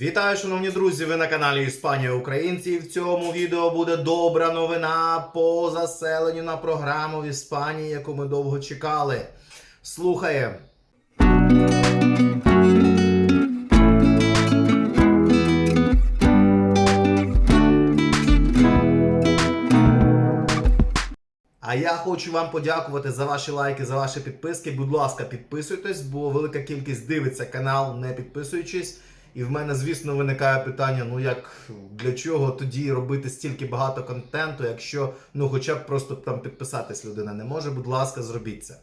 Вітаю, шановні друзі! Ви на каналі Іспанія Українці. І В цьому відео буде добра новина по заселенню на програму в Іспанії, яку ми довго чекали. Слухаємо. А я хочу вам подякувати за ваші лайки, за ваші підписки. Будь ласка, підписуйтесь, бо велика кількість дивиться канал, не підписуючись. І в мене, звісно, виникає питання: ну як для чого тоді робити стільки багато контенту, якщо ну хоча б просто там підписатись людина не може. Будь ласка, зробіть це.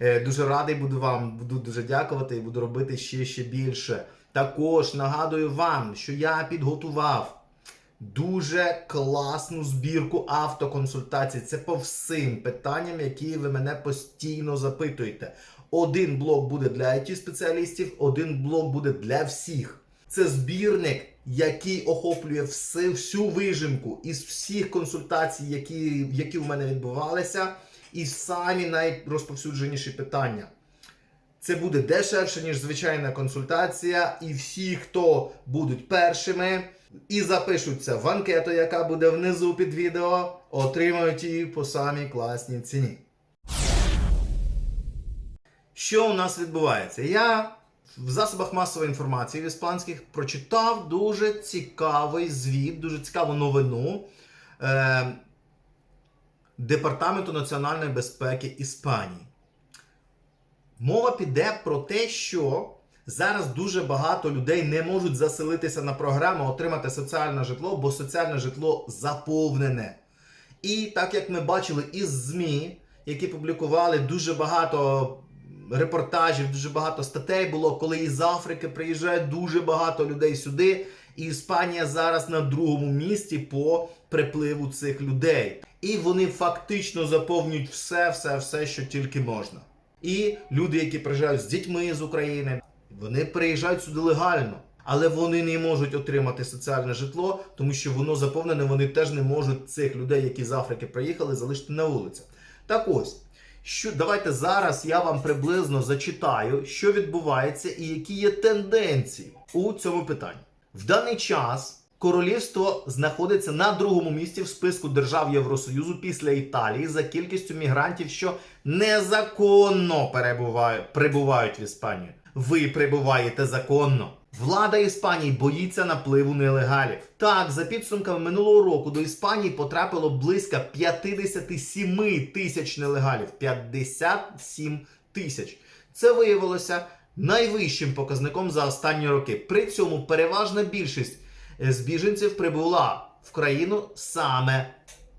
Е, Дуже радий буду вам, буду дуже дякувати і буду робити ще ще більше. Також нагадую вам, що я підготував дуже класну збірку автоконсультацій. Це по всім питанням, які ви мене постійно запитуєте. Один блок буде для it спеціалістів, один блок буде для всіх. Це збірник, який охоплює все, всю вижимку із всіх консультацій, які, які в мене відбувалися, і самі найрозповсюдженіші питання. Це буде дешевше, ніж звичайна консультація, і всі, хто будуть першими і запишуться в анкету, яка буде внизу під відео, отримають її по самій класній ціні. Що у нас відбувається? Я в засобах масової інформації в іспанських прочитав дуже цікавий звіт, дуже цікаву новину е, Департаменту національної безпеки Іспанії. Мова піде про те, що зараз дуже багато людей не можуть заселитися на програму, отримати соціальне житло, бо соціальне житло заповнене. І так як ми бачили із ЗМІ, які публікували дуже багато репортажів, дуже багато статей було, коли із Африки приїжджає дуже багато людей сюди. І Іспанія зараз на другому місці по припливу цих людей. І вони фактично заповнюють все, все, все, що тільки можна. І люди, які приїжджають з дітьми з України, вони приїжджають сюди легально. Але вони не можуть отримати соціальне житло, тому що воно заповнене, вони теж не можуть цих людей, які з Африки приїхали, залишити на вулицях. Так ось, що давайте зараз я вам приблизно зачитаю, що відбувається і які є тенденції у цьому питанні. В даний час королівство знаходиться на другому місці в списку держав Євросоюзу після Італії за кількістю мігрантів, що незаконно перебувають, прибувають в Іспанію. Ви прибуваєте законно. Влада Іспанії боїться напливу нелегалів. Так, за підсумками минулого року до Іспанії потрапило близько 57 тисяч нелегалів. 57 тисяч. Це виявилося найвищим показником за останні роки. При цьому переважна більшість з біженців прибула в країну саме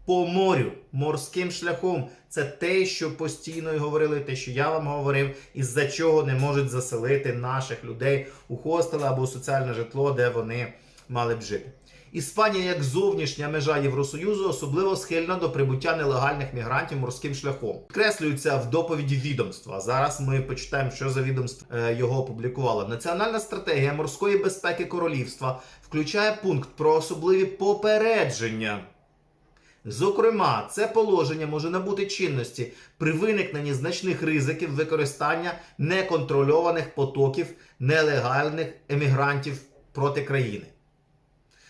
по морю, морським шляхом. Це те, що постійно і говорили, те, що я вам говорив, із-за чого не можуть заселити наших людей у хостели або у соціальне житло, де вони мали б жити. Іспанія, як зовнішня межа Євросоюзу, особливо схильна до прибуття нелегальних мігрантів морським шляхом. Підкреслюється в доповіді відомства. Зараз ми почитаємо, що за відомство е, його опублікувало. Національна стратегія морської безпеки королівства включає пункт про особливі попередження. Зокрема, це положення може набути чинності при виникненні значних ризиків використання неконтрольованих потоків нелегальних емігрантів проти країни.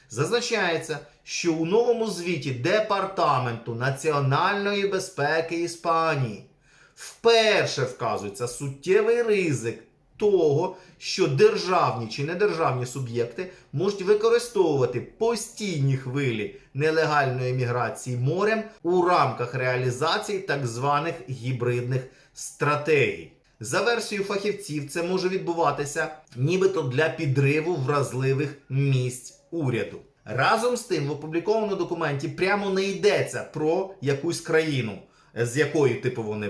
Зазначається, що у новому звіті Департаменту національної безпеки Іспанії вперше вказується суттєвий ризик того, що державні чи недержавні суб'єкти можуть використовувати постійні хвилі нелегальної міграції морем у рамках реалізації так званих гібридних стратегій. За версією фахівців, це може відбуватися нібито для підриву вразливих місць уряду. Разом з тим, в опублікованому документі прямо не йдеться про якусь країну, з якої типу вони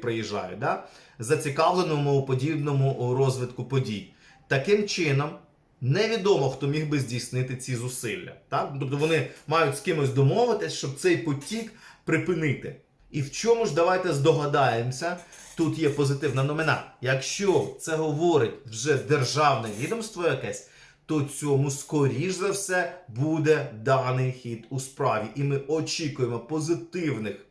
приїжджають, да? зацікавленому у подібному розвитку подій. Таким чином, невідомо, хто міг би здійснити ці зусилля. Так? Тобто вони мають з кимось домовитись, щоб цей потік припинити. І в чому ж давайте здогадаємося, тут є позитивна новина. Якщо це говорить вже державне відомство якесь, то цьому скоріш за все буде даний хід у справі. І ми очікуємо позитивних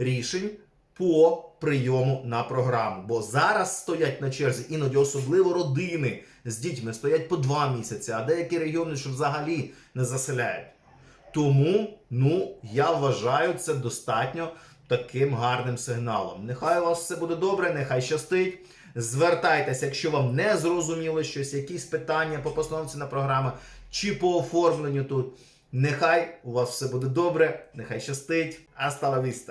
рішень по прийому на програму. Бо зараз стоять на черзі, іноді особливо родини з дітьми стоять по два місяці, а деякі регіони що взагалі не заселяють. Тому, ну, я вважаю це достатньо таким гарним сигналом. Нехай у вас все буде добре, нехай щастить. Звертайтеся, якщо вам не зрозуміло щось, якісь питання по постановці на програми чи по оформленню тут. Нехай у вас все буде добре, нехай щастить. Астала віста!